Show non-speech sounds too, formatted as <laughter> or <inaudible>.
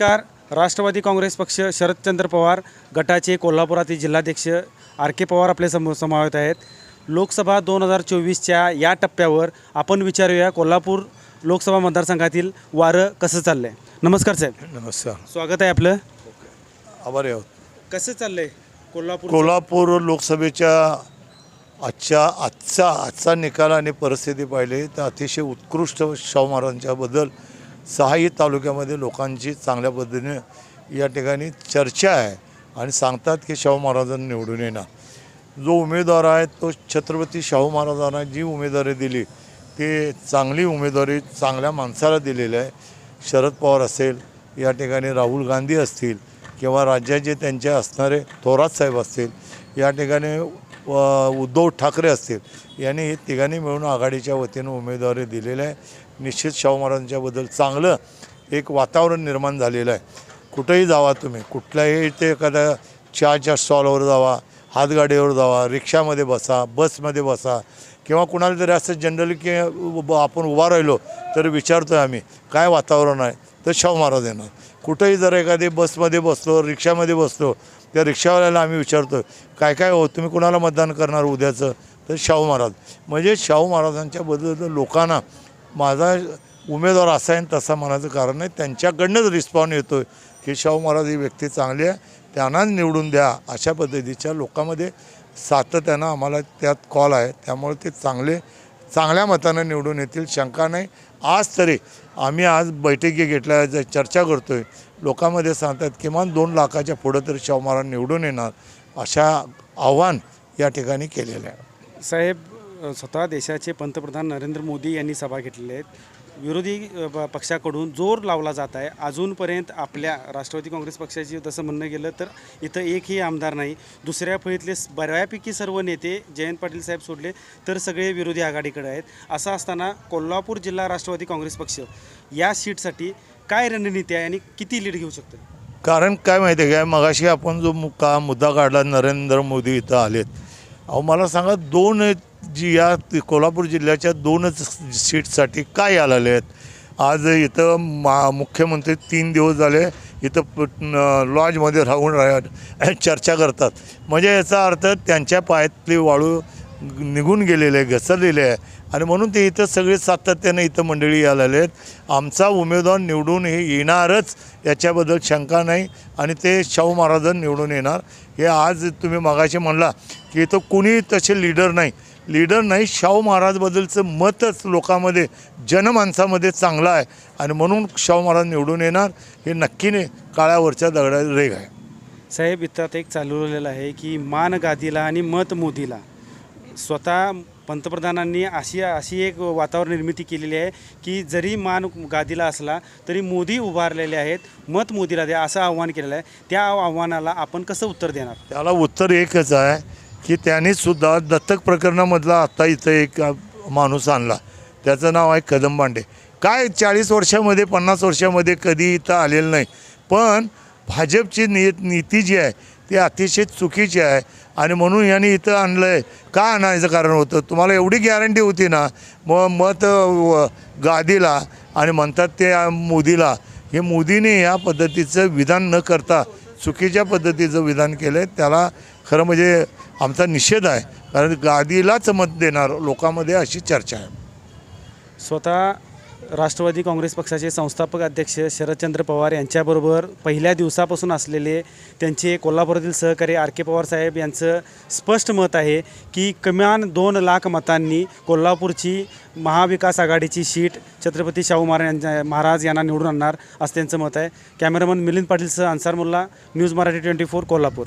नमस्कार राष्ट्रवादी काँग्रेस पक्ष शरदचंद्र पवार गटाचे कोल्हापुरातील जिल्हाध्यक्ष आर के पवार आपले सम समावेत आहेत. लोकसभा दोन हजार चोवीसच्या या टप्प्यावर आपण विचारूया कोल्हापूर लोकसभा मतदारसंघातील वारं कसं चाललं आहे नमस्कार साहेब. नमस्कार. स्वागत आहे आपलं. आभारी आहोत. कसं चाललंय कोल्हापूर कोल्हापूर लोकसभेच्या आजच्या आजचा आजचा निकाल आणि परिस्थिती पाहिली तर अतिशय उत्कृष्ट शाहू महाराजांच्याबद्दल सहाही तालुक्यामध्ये लोकांची चांगल्या पद्धतीने या ठिकाणी चर्चा आहे आणि सांगतात की शाहू महाराजांना निवडून येणार. जो उमेदवार आहे तो छत्रपती शाहू महाराजांना जी उमेदवारी दिली ती चांगली उमेदवारी चांगल्या माणसाला दिलेली आहे. शरद पवार असेल या ठिकाणी राहुल गांधी असतील किंवा राज्याचे त्यांचे असणारे थोरात साहेब असतील या ठिकाणी उद्धव ठाकरे असतील यांनी हे तिघांनी मिळून आघाडीच्या वतीनं उमेदवारी दिलेली आहे. निश्चित शाहू महाराजांच्याबद्दल चांगलं एक वातावरण निर्माण झालेलं आहे. कुठंही जावा तुम्ही. कुठल्याही ते एखाद्या चहाच्या स्टॉलवर जावा हातगाडीवर जावा रिक्षामध्ये बसा बसमध्ये बसा किंवा कुणाला तरी असं जनरली की आपण उभा राहिलो तर विचारतो आहे आम्ही काय वातावरण आहे? तर शाहू महाराज येणार. कुठंही जर एखादी बसमध्ये बसलो रिक्षामध्ये बसलो त्या रिक्षावाल्याला आम्ही विचारतो काय काय हो तुम्ही कुणाला मतदान करणार उद्याचं? तर शाहू महाराज. म्हणजे शाहू महाराजांच्याबद्दल लोकांना माझा उमेदवार असा आहे आणि तसा म्हणायचं कारण नाही त्यांच्याकडनंच रिस्पॉन्स येतो की शाहू महाराज ही व्यक्ती चांगली आहे त्यांनाच निवडून द्या अशा पद्धतीच्या लोकांमध्ये सातत्यानं आम्हाला त्यात कॉल आहे. त्यामुळे ते चांगले चांगल्या मतानं निवडून येतील शंका नाही. आज तरी आम्ही आज बैठकी घेतल्या चर्चा करतो आहे लोकांमध्ये सांगतात किमान दोन लाखाच्या पुढं तरी शाहू महाराज निवडून येणार अशा आव्हान या ठिकाणी केलेलं आहे. साहेब स्वतः देशाचे पंतप्रधान नरेंद्र मोदी यांनी सभा घेतलेल्या आहेत. विरोधी प- पक्षाकडून जोर लावला जात आहे. अजूनपर्यंत आपल्या राष्ट्रवादी काँग्रेस पक्षाची तसं म्हणणं गेलं तर इथं एकही आमदार नाही. दुसऱ्या फळीतले बऱ्यापैकी सर्व नेते जयंत पाटील साहेब सोडले तर सगळे विरोधी आघाडीकडे आहेत. असं असताना कोल्हापूर जिल्हा राष्ट्रवादी काँग्रेस पक्ष या सीटसाठी काय रणनीती आहे आणि किती लीड घेऊ शकतो? कारण काय माहिती आहे काय? मगाशी आपण जो मु- का मुद्दा काढला नरेंद्र मोदी इथं आलेत. अहो मला सांगा दोन जी या कोल्हापूर जिल्ह्याच्या दोनच सीटसाठी काय आलेले आहेत? आज इथं मा मुख्यमंत्री तीन दिवस झाले इथं लॉजमध्ये राहून राह <clears throat> चर्चा करतात. म्हणजे याचा अर्थ त्यांच्या पायातली वाळू निघून गेलेले आहे घसरलेले आहे. आणि म्हणून ते इथं सगळे सातत्यानं इथं मंडळी आलेले आहेत. आमचा उमेदवार निवडून हे येणारच याच्याबद्दल शंका नाही. आणि ते शाहू महाराज निवडून येणार. हे आज तुम्ही मगाशी म्हणला की इथं कुणी तसे लीडर नाही. लीडर नाही शाहू महाराजबद्दलचं मतच लोकांमध्ये जनमानसामध्ये चांगलं आहे. आणि म्हणून शाहू महाराज निवडून येणार हे नक्कीने काळ्यावरच्या दगडा रेग आहे. साहेब इथं आता एक चालवलेलं आहे की मान गादीला आणि मत मोदीला. स्वतः पंतप्रधानांनी अशी अशी एक वातावरण निर्मिती केलेली आहे की जरी मान गादीला असला तरी मोदी उभारलेले आहेत मत मोदीला द्या असं आव्हान केलेलं आहे. त्या आव्हानाला आपण कसं उत्तर देणार? त्याला उत्तर एकच आहे की त्यानेसुद्धा दत्तक प्रकरणामधला आत्ता इथं एक माणूस आणला. त्याचं नाव आहे कदम बांडे काय चाळीस वर्षामध्ये पन्नास वर्षामध्ये कधी इथं आलेलं नाही. पण भाजपची नि नीती जी आहे ती अतिशय चुकीची आहे आणि म्हणून यांनी इथं आणलं आहे का आणायचं कारण होतं? तुम्हाला एवढी गॅरंटी होती ना मग मत गादीला आणि म्हणतात ते मोदीला हे मोदीने या पद्धतीचं विधान न करता चुकीच्या पद्धतीचं विधान केलं आहे त्याला खरं म्हणजे आमचा निषेध आहे. कारण गादीलाच मत देणार लोकांमध्ये अशी चर्चा आहे. स्वतः राष्ट्रवादी काँग्रेस पक्षाचे संस्थापक अध्यक्ष शरदचंद्र पवार यांच्याबरोबर पहिल्या दिवसापासून असलेले त्यांचे कोल्हापुरातील सहकारी आर के पवार साहेब यांचं स्पष्ट मत आहे की किमान दोन लाख मतांनी कोल्हापूरची महाविकास आघाडीची शीट छत्रपती शाहू महाराज यांच्या महाराज यांना निवडून आणणार असं त्यांचं मत आहे. Cameraman Milind पाटीलसह Ansar Mulla news Marathi twenty four Kolhapur.